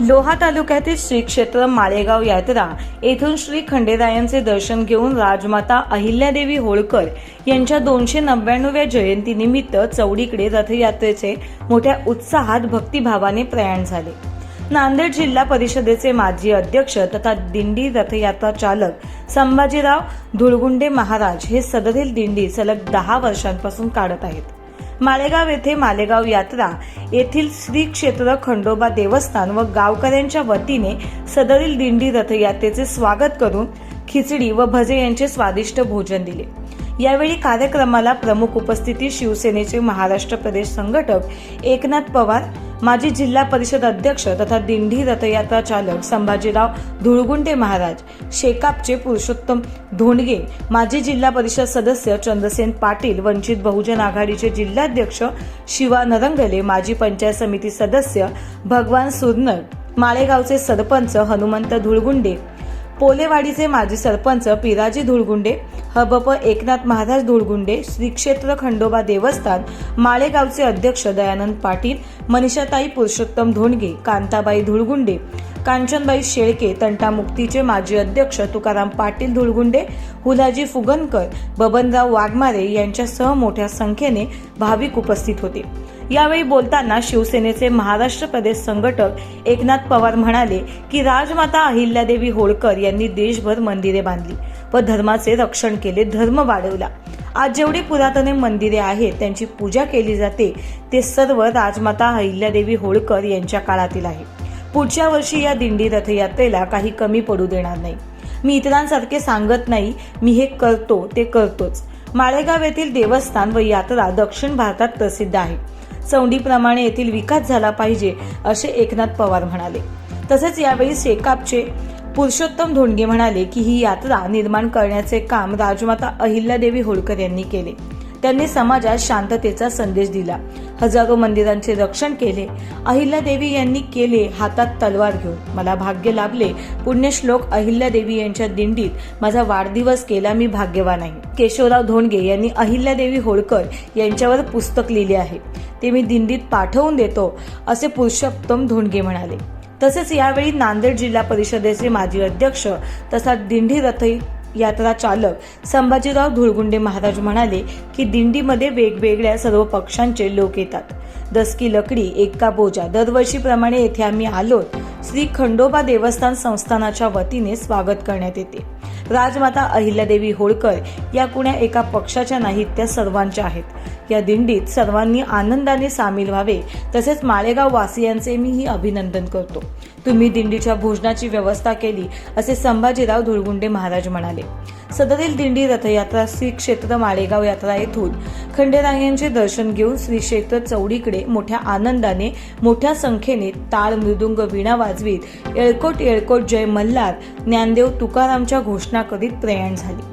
लोहा तालुक्यातील श्री क्षेत्र माळेगाव यात्रा येथून श्री खंडेरायांचे दर्शन घेऊन राजमाता अहिल्यादेवी होळकर यांच्या दोनशे नव्याण्णव्या जयंतीनिमित्त चौडीकडे रथयात्रेचे मोठ्या उत्साहात भक्तिभावाने प्रयाण झाले. नांदेड जिल्हा परिषदेचे माजी अध्यक्ष तथा दिंडी रथयात्रा चालक संभाजीराव धुळगुंडे महाराज हे सदरील दिंडी सलग दहा वर्षांपासून काढत आहेत. मालेगाव येथे मालेगाव यात्रा येथील श्री क्षेत्र खंडोबा देवस्थान व गावकऱ्यांच्या वतीने सदरील दिंडी रथयात्रेचे स्वागत करून खिचडी व भजे यांचे स्वादिष्ट भोजन दिले. यावेळी कार्यक्रमाला प्रमुख उपस्थिती शिवसेनेचे महाराष्ट्र प्रदेश संघटक एकनाथ पवार माजी जिल्हा परिषद अध्यक्ष तथा दिंडी रथयात्रा चालक संभाजीराव धुळगुंडे महाराज शेकापचे पुरुषोत्तम धोंडगे माजी जिल्हा परिषद सदस्य चंद्रसेन पाटील वंचित बहुजन आघाडीचे जिल्हाध्यक्ष शिवा नरंगले माजी पंचायत समिती सदस्य भगवान सुरनर माळेगावचे सरपंच हनुमंत धुळगुंडे पोलेवाडीचे माजी सरपंच पिराजी धुळगुंडे हबप एकनाथ महाराज धुळगुंडे श्री क्षेत्र खंडोबा देवस्थान माळेगावचे अध्यक्ष दयानंद पाटील मनीषाताई पुरुषोत्तम धोंडगे कांताबाई धुळगुंडे कांचनबाई शेळके तंटामुक्तीचे माजी अध्यक्ष तुकाराम पाटील धुळगुंडे हुलाजी फुगनकर बबनराव वाघमारे यांच्यासह मोठ्या संख्येने भाविक उपस्थित होते. यावेळी बोलताना शिवसेनेचे महाराष्ट्र प्रदेश संघटक एकनाथ पवार म्हणाले की राजमाता अहिल्यादेवी होळकर यांनी देशभर मंदिरे बांधली व धर्माचे रक्षण केले धर्म वाढवला. आज जेवढी पुरातने मंदिरे आहेत त्यांची पूजा केली जाते ते सर्व राजमाता अहिल्यादेवी होळकर यांच्या काळातील आहे. पुढच्या वर्षी या दिंडी रथयात्रेला काही कमी पडू देणार नाही. मी इतरांसारखे सांगत नाही मी हे करतो ते करतोच. माळेगाव येथील देवस्थान व यात्रा दक्षिण भारतात प्रसिद्ध आहे. चौंडीप्रमाणे येथील विकास झाला पाहिजे असे एकनाथ पवार म्हणाले. तसेच यावेळी शेकापचे पुरुषोत्तम धोंडगे म्हणाले की ही यात्रा निर्माण करण्याचे काम राजमाता अहिल्यादेवी होळकर यांनी केले. त्यांनी समाजात शांततेचा संदेश दिला. हजारो मंदिरांचे रक्षण केले. अहिल्यादेवी यांनी केले हातात तलवार घेऊन. मला भाग्य लाभले. पुण्यश्लोक अहिल्यादेवी यांच्या दिंडीत माझा वाढदिवस केला मी भाग्यवान आहे. केशवराव धोंडगे यांनी अहिल्यादेवी होळकर यांच्यावर पुस्तक लिहिले आहे. ते मी दिंडीत पाठवून देतो असे पुरुषोत्तम धोंडगे म्हणाले. तसेच यावेळी नांदेड जिल्हा परिषदेचे माजी अध्यक्ष तथा दिंडी रथही यात्रा चालक संभाजीराव धुळगुंडे महाराज म्हणाले की दिंडीमध्ये वेगवेगळ्या सर्व पक्षांचे लोक येतात. दस की लकडी एका बोजा दरवर्षीप्रमाणे येथे आम्ही आलो श्री खंडोबा देवस्थान संस्थानाच्या वतीने स्वागत करण्यात येते. राजमाता अहिल्यादेवी होळकर या कुण्या एका पक्षाच्या नाहीत त्या सर्वांच्या आहेत. या दिंडीत सर्वांनी आनंदाने सामील व्हावे तसेच माळेगाव वासियांचे मीही अभिनंदन करतो. तुम्ही दिंडीच्या भोजनाची व्यवस्था केली असे संभाजीराव धुळगुंडे महाराज म्हणाले. सदरील दिंडी रथयात्रा श्री क्षेत्र माळेगाव यात्रा येथून खंडेरायांचे दर्शन घेऊन श्री क्षेत्र चौडीकडे मोठ्या आनंदाने मोठ्या संख्येने ताळ मृदुंग वीणा वाजवीत येळकोट येळकोट जय मल्हार ज्ञानदेव तुकारामच्या घोषणा करीत प्रयाण झाली.